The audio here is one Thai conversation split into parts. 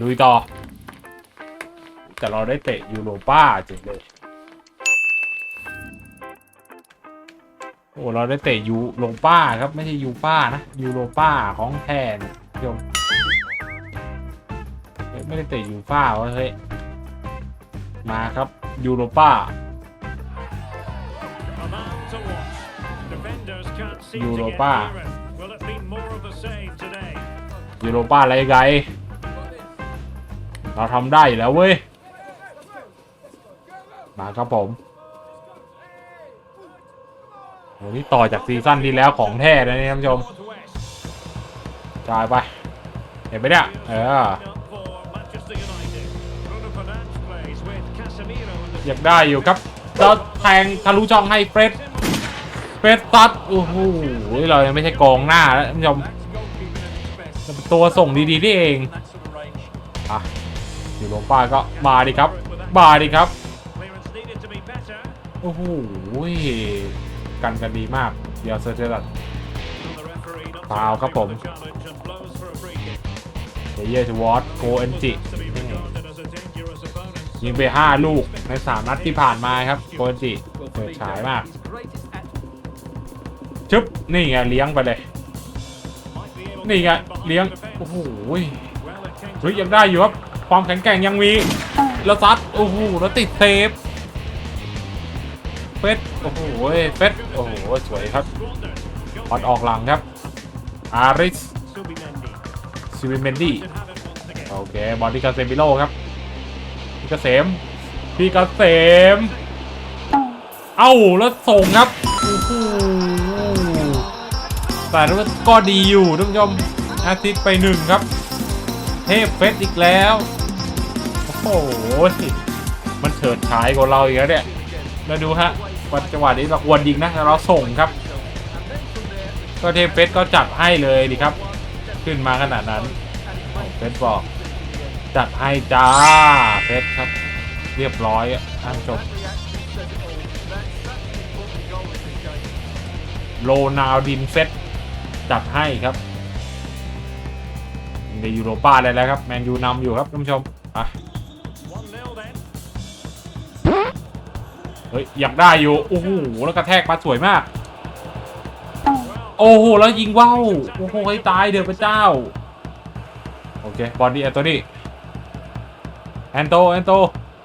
ลุยต่อ แต่เราได้เตะยูโรป้าเจ๋งเลยโอ้เราได้เตะยูโรป้าครับไม่ใช่ยูป้านะยูโรป้าของแทนยมไม่ได้เตะยูป้าวะเฮ้ยมาครับยูโรป้า A man to watch. Defenders can't seem to get Europa. near it. Will it be more of a save today? ยูโรป้าอะไรไง เราทำได้แล้วเว้ย มาครับผมโหนี่ต่อจากซีซั่นที่แล้วของแท้เลยนะท่านผู้ชมจ่ายไป เห็นไหมเนี่ย เออ อยากได้อยู่ครับแล้วแทงทะลุช่องให้เฟรดเฟรดตัด โอ้โห เรายังไม่ใช่กองหน้าแล้วท่านผู้ชม ตัวส่งดีๆนี่เอง อยู่ลงป้าก็มาดิครับ มาดิครับ โอ้โหกันกันดีมาก เดี๋ยวเซอร์เจอร์ฟาวครับผมเยเยชวอตโกเอนจิยิงไป 5 ลูกใน 3 นัดที่ผ่านมาครับโกเอนจิเปิดฉายมาก ชึบ นี่ไง เลี้ยงไปเลย นี่ไง เลี้ยง โอ้โหเฮ้ยยังได้อยู่ครับ ความแข็งแกร่งยังมีแล้วซัดโอ้โหแล้วติดเซฟเฟสโอ้โหเฟสโอ้โหสวยครับบอลออกหลังครับอาริสซิวิเมนดี้โอเคบอลที่กาเซมิโลครับพี่เกษมพี่เกษมเอ้าแล้วส่งครับโอ้โหแต่ก็ดีอยู่ท่านผู้ชมอาทิตย์ไปหนึ่งครับ เทพเฟสอีกแล้ว หมันเฉิดฉายกว่าเราอีกแล้วเนี่ยแล้วดูฮะวันจังหวะนี้เราควรยิงนะเราส่งครับ ก็เทเฟสก็จัดให้เลยดีครับ ขึ้นมาขนาดนั้นเฟสบอก จัดให้จ้าเฟสครับ เรียบร้อยอะท่านผู้ชมโลนาวดินเฟสจัดให้ครับในยูโรป้าเลยแล้วครับ แมนยูนำอยู่ครับท่านผู้ชมอะ เฮ้ยอยากได้อยู่ โอ้โห แล้วกระแทกมาสวยมาก โอ้โห แล้วยิงว่าวโอ้โหให้ตายเดือพระเจ้า โอเค บอลดีแอนโทนีแอนโต แอนโต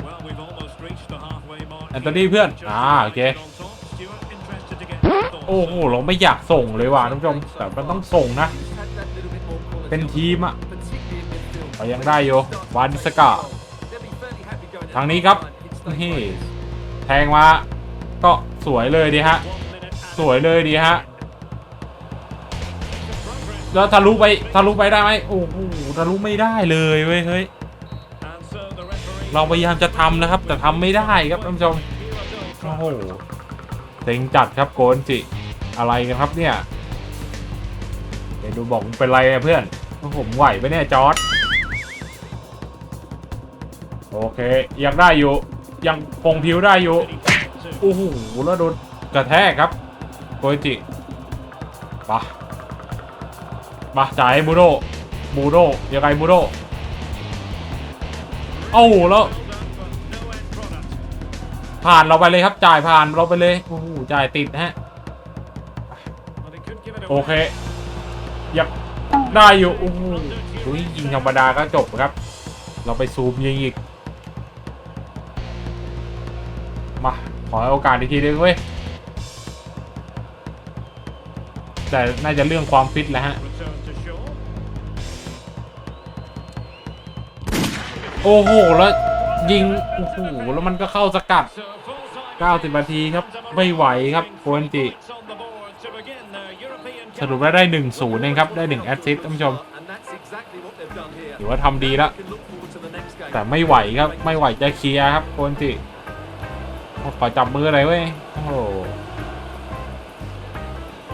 Well, we've almost reached the halfway mark. แอนโทนีเพื่อน อ่า โอเค On top, Stuart, interested to get your thoughts. โอ้โห เราไม่อยากส่งเลยว่ะท่านผู้ชม แต่มันต้องส่งนะ เป็นทีมอะเรายังได้อยู่วานิสกาทางนี้ครับนี่ แทงมาก็สวยเลยดีฮะ สวยเลยดีฮะ แล้วทะลุไปทะลุไปได้ไหมโอ้โหทะลุไม่ได้เลยเว้ยเฮ้ย เราพยายามจะทำนะครับ แต่ทำไม่ได้ครับท่านผู้ชม โอ้โหเต็งจัดครับโกนจิ อะไรกันครับเนี่ย เดี๋ยวดูบอกเป็นไรเพื่อน ผมไหวไปเนี่ยจอร์ดโอเคยังได้อยู่ ยังคงผิวได้อยู่โอ้โหแล้วโดนกระแทกครับโกจิปะมาจ่ายบูโดบูโดยังไงบูโดเอ้าแล้วผ่านเราไปเลยครับจ่ายผ่านเราไปเลยโอ้โหจ่ายติดฮะโอเคยังได้อยู่โอ้โหยิงธรรมดาก็จบครับ เราไปซูมยิงอีก อโอกาสอีกทีนึงเว้ย แต่น่าจะเรื่องความฟิตแหล้วฮะ โอ้โห แล้วยิง โอ้โห แล้วมันก็เข้าสกัด 90 นาทีครับ ไม่ไหวครับโกนจิสรุปแล้วได้ 1 0เองครับ ได้ 1 แอสซิสต์ท่านผู้ชมถือว่าทำดีแล้ว แต่ไม่ไหวครับ ไม่ไหวจะเคลียร์ครับโกนจิ ขอจับมืออะไรเว้ยโอ้โห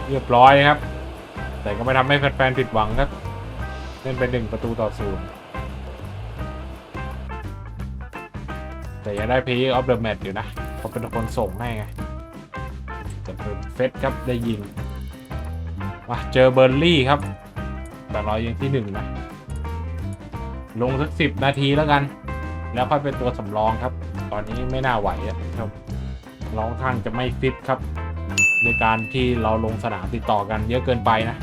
เรียบร้อยครับ แต่ก็ไม่ทำให้แฟนๆผิดหวังครับ เล่นไปหนึ่งประตูต่อศูนย์แต่ยังได้พีออฟเดอะแมตช์อยู่นะเขาเป็นคนส่งให้ไงแต่เป็นเฟสครับได้ยิงมาเจอเบอร์ลี่ครับแต่เรายังที่หนึ่งนะ ลงสักสิบนาทีแล้วกัน แล้วค่อยเป็นตัวสำรองครับ ตอนนี้ไม่น่าไหวอะครับร้องทางจะไม่ฟิตครับในการที่เราลงสนามติดต่อกันเยอะเกินไปนะ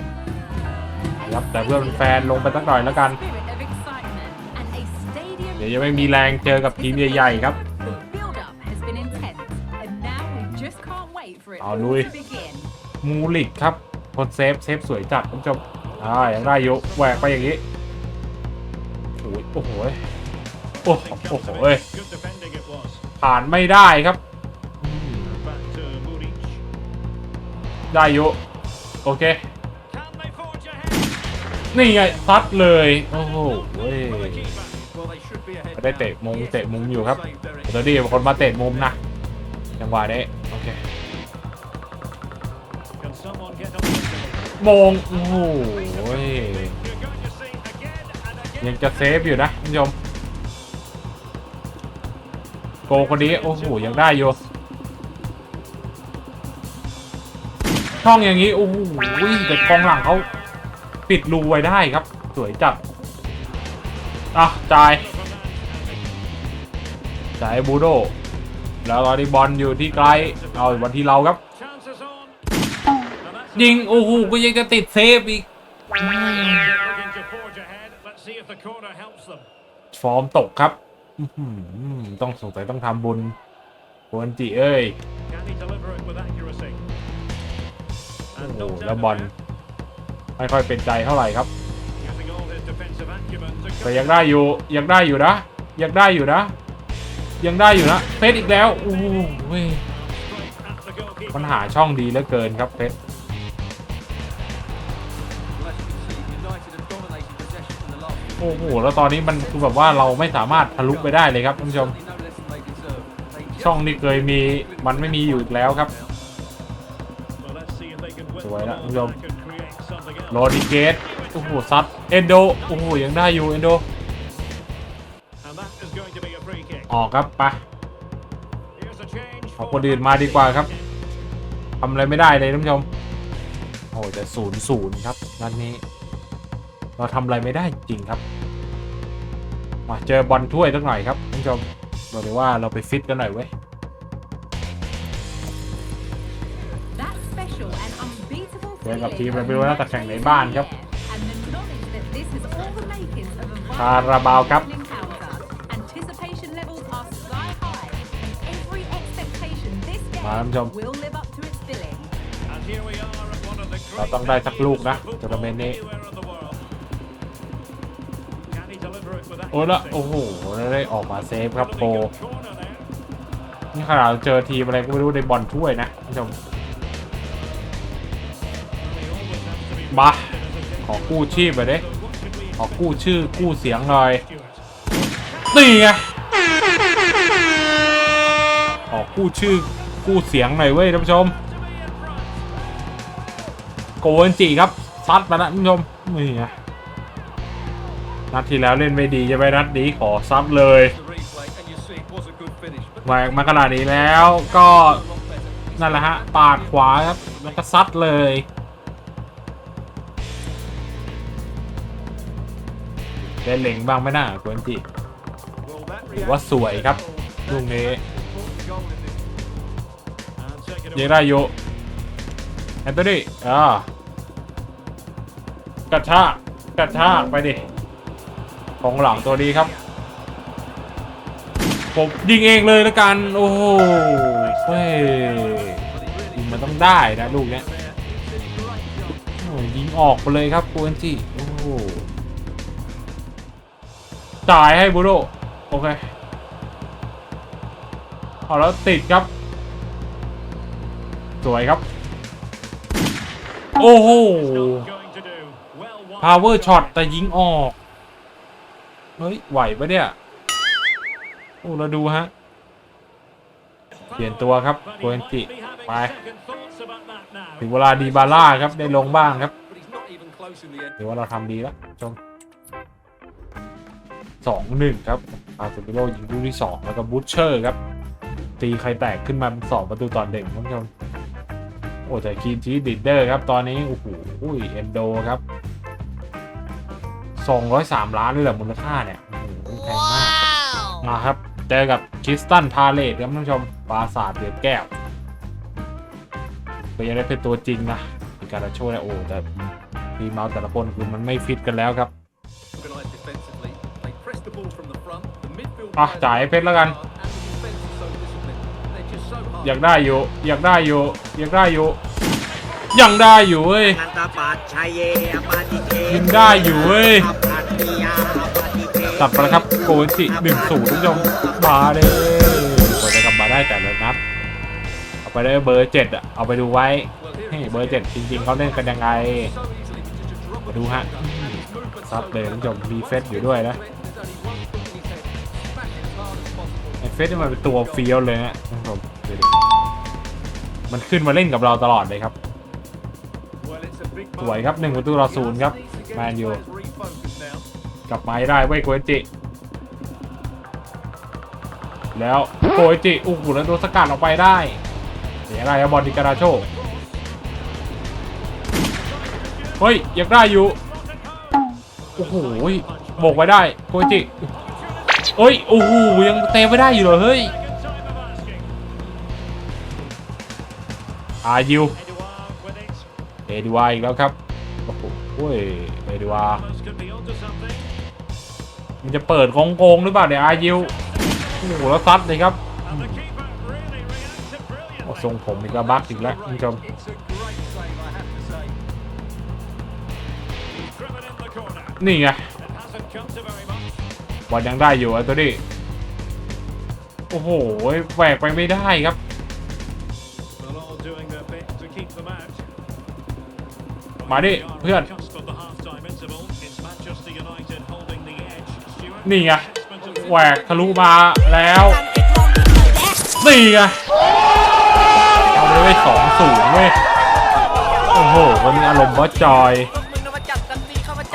ครับแต่เพื่อเป็นแฟนลงไปสักหน่อยแล้วกัน spirit of excitement and a stadium เดี๋ยวจะไม่มีแรงเจอกับทีมใหญ่ๆครับ The build-up has been intense, and now we just can't wait for it Ờ, all nuôi. to begin. มูลิกครับคนเซฟเซฟสวยจัดคุณผู้ชมอ่าอย่างได้อยู่แหวกไปอย่างนี้โอ้ยโอ้โหยโอ้โห It โอ้ comes โห of เอ้ย ผ่านไม่ได้ครับ ได้อยู่โอเค นี่ไงซัดเลย โอ้โหเว้ยไม่ได้เตะมุมเตะมุมอยู่ครับเดี๋ยวดีคนมาเตะมุมนะจังหวะนี้โอเคมงโอ้โหยังจะเซฟอยู่นะคุณผู้ชม โกคนนี้ โอ้โห ยังได้อยู่ ช่องอย่างนี้ โอ้โหแต่กองหลังเขาปิดรูไว้ได้ครับ สวยจัด อะ จ่าย จ่ายให้บูโด แล้วตอนนี้บอลอยู่ที่ไกล เอาบอลที่เราครับ Chances on. And that's ยิง โอ้โห ก็ยังจะติดเซฟอีก looking to forge ahead. Let's see if the corner helps them. ฟอร์มตกครับอื้อหือ ต้องสงสัยต้องทำบุญควรจิเอ้ย Can he deliver it with accuracy? โอ้ And โห knocked แล้ว out บอล there. ไม่ค่อยเป็นใจเท่าไหร่ครับ Using all his defensive acumen to แต่ยังได้อยู่ยังได้อยู่นะ ยังได้อยู่นะ ยังได้อยู่นะเพชรอีกแล้วโอ้โหเว้ย straight at the goalkeeper. มันหาช่องดีเหลือเกินครับเพชร โอ้โหแล้วตอนนี้มันคือแบบว่าเราไม่สามารถทะลุไปได้เลยครับท่านผู้ชม ช่องนี้เคยมีมันไม่มีอยู่แล้วครับสวย the ละ ball คุณผู้ชมโรดิเกตโอ้โหซัดเอนโดโอ้โหยังได้อยู่เอนโดออกครับไปเอาคนอื่นมาดีกว่าครับทำอะไรไม่ได้เลยท่านผู้ชมโอ้โหแต่ศูนย์ศูนย์ครับนัดนี้ เราทำอะไรไม่ได้จริงครับ มาเจอบอลถ้วยสักหน่อยครับท่านผู้ชมบอกเลยว่าเราไปฟิตกันหน่อยเว้ย That special and unbeatable เจอกับ feeling ทีม of เรเบลแล้วแต่แข่งในบ้านครับ and the knowledge that this has all the makings of a คาราบาวครับ vital encounter. Anticipation levels are sky high, and every expectation this มาท่านผู้ชม game will live up to its billing. And here we are at one of the เรา great ต้องได้สักลูกนะ venues of ทัวร์นาเมนต์นี้ โอ้ละโอ้โหได้ออกมาเซฟครับโปนี่ขนาดเราเจอทีมอะไรก็ไม่รู้ในบอลถ้วยนะท่านผู้ชมมาขอกู้ชีพไปดิขอกู้ชื่อกู้เสียงหน่อยนี่ไงขอกู้ชื่อกู้เสียงหน่อยเว้ยท่านผู้ชม โกนจีครับซัดมาแล้วท่านผู้ชมนี่ไง นัดที่แล้วเล่นไม่ดีจะไปนัดนี้ขอซัดเลยแหวกมาขนาดนี้แล้วก็นั่นแหละฮะปาดขวาครับแล้วก็ซัดเลยได้เหล็งบ้างไหมน่าโกนจี Will that ถือว่าสวยครับลูกนี้ Important goal in this and take it ยังได้อยู่แอนโทนีอ่ากระชากกระชากไปดิ ของหลังตัวนี้ครับผมยิงเองเลยแล้วกัน โอ้โหเฮ้ยยิงมันต้องได้นะลูกเนี้ยยิงออกไปเลยครับกูนจิโอ้โหจ่ายให้บูโดโอเคเอาแล้วติดครับ สวยครับ โอ้โห Not going to do. Well won. power shot แต่ยิงออก เฮ้ย ไหวปะเนี่ย โอ้เราดูฮะ เปลี่ยนตัวครับโกเอน might จิไป ถึงเวลาดีบาร่าครับ ได้ลงบ้างครับ But he's not even close in the end. ถือว่าเราทำดีแล้วชมสองหนึ่งครับอาร์เซนอลยิงลูกที่สองแล้วก็บูชเชอร์ครับ ตีใครแตกขึ้นมาเป็นสองประตูต่อหนึ่งท่านผู้ชมโอ้แต่คีนชีดิดเดอร์ครับ ตอนนี้ โอ้โหเอ็นโดครับ 203 ล้านเลยเหรอมูลค่าเนี่ยโอ้โหแพงมาก มาครับ เจอกับคริสตันพาเลตครับท่านผู้ชมปราสาทเหรียญแก้วก็ยังได้เป็นตัวจริงนะมีการโชว์เนี่ยโอ้แต่ทีมเมาแต่ละคนคือมันไม่ฟิตกันแล้วครับอะจ่ายเพชรแล้วกัน อยากได้อยู่ อยากได้อยู่ อยากได้อยู่ ยังได้อยู่เว้ย นันตปัจชัยเยอปาติเทยิงได้อยู่เว้ย อปัตติยาอปาติเทกลับมาแล้วครับโกจิหนึ่งศูนย์ท่านผู้ชมมาเลยกว่าจะกลับมาได้แต่ละนัดเอาไปได้เบอร์เจ็ดอะเอาไปดูไว้ Well, here นี่ it is เบอร์เจ็ด again. จริงๆเขาเล่นกันยังไง So easily to just drop มา a ดูฮะ and his movement ซัด so เลย good. ท่านผู้ชมมีเฟสอยู่ด้วยนะ There's only one thing in his head. Smash it as hard as possible. ไอเฟสนี่มันเป็นตัวเฟี้ยวเลยนะท่านผู้ชมดูดิมันขึ้นมาเล่นกับเราตลอดเลยครับ สวยครับหนึ่งประตูต่อศูนย์ครับแมนยูกลับมาได้เว้ยโกเอจิ แล้วโกเอจิอู้หูแล้วโดนสกัดออกไปได้เสียอะไรครับบอลดิการาโชเฮ้ยยากได้อยู่โอ้โหโบกไว้ได้โกเอจิเฮ้ยโอ้โหยังเตะไม่ได้อยู่เหรอเฮ้ยอายิว เอดวาอีกแล้วครับ โอ้โหเอดิวา มันจะเปิดโกงโกงหรือเปล่าเนี่ยอายิวโอ้โหแล้วซัดเลยครับโอ้ทรงผมอีกแล้วบักอีกแล้วนี่ครับนี่ไงบอลยังได้อยู่อัตัวนี้โอ้โหแหวกไปไม่ได้ครับ มาดิเพื่อน นี่ไงแหวกทะลุมาแล้ว นี่ไงเอาไปได้สองศูนย์เว้ย โอ้โหวันมีอารมณ์บอสจอย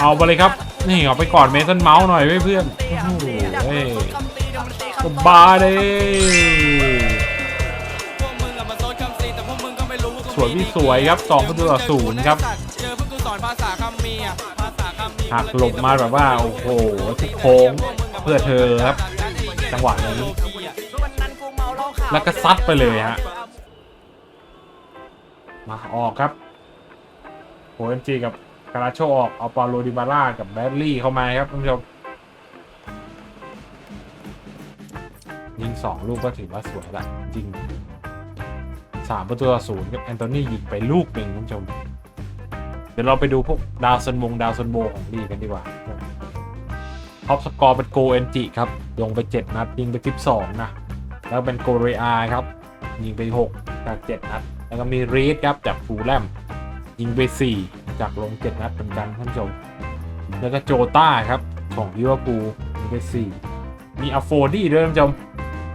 เอาไปเลยครับ นี่เอาไปก่อนเมสันเมาส์หน่อยเว้ยเพื่อนโอ้โหเว้ยก็บาเลยสวยพี่สวยครับสองประตูต่อศูนย์ครับ หักหลบมาแบบว่า โอ้โหทุกโค้งเพื่อเธอครับ จังหวะนี้ แล้วก็ซัดไปเลยฮะ มาออกครับโหเอ็มจีกับกาลาโชออก เอาปาโลดิบาร่ากับแบดลี่เข้ามาครับท่านผู้ชมยิงสองลูกก็ถือว่าสวยละจริงสามประตูต่อศูนย์กับแอนโทนียิงไปลูกหนึ่งท่านผู้ชม เดี๋ยวเราไปดูพวกดาวซันวงดาวซันโบของลีกันดีกว่าท็อปสกอร์เป็นโกเอนจิครับลงไป 7 นัด ยิงไป 12 นะ แล้วเป็นโกเรอาครับ ยิงไป 6 จาก 7 นัด แล้วก็มีรีดครับจากฟูแลมยิงไป 4 จากลง 7 นัดเหมือนกันท่านผู้ชม แล้วก็โจต้าครับ ของลิเวอร์พูลยิงไป 4 มีอาโฟดี้ด้วยท่านผู้ชม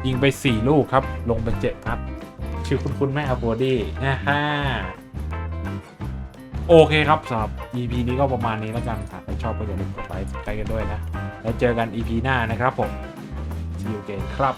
ยิงไป 4 ลูกครับ ลงไป 7 นัด ชื่อคุณคุณแม่อาโฟดี้นะฮะ โอเคครับสำหรับ EP นี้ก็ประมาณนี้แล้วกันครับถ้าชอบก็อย่าลืมกดไลค์กดไลค์กันด้วยนะ แล้วเจอกัน EP หน้านะครับผม See you again ครับ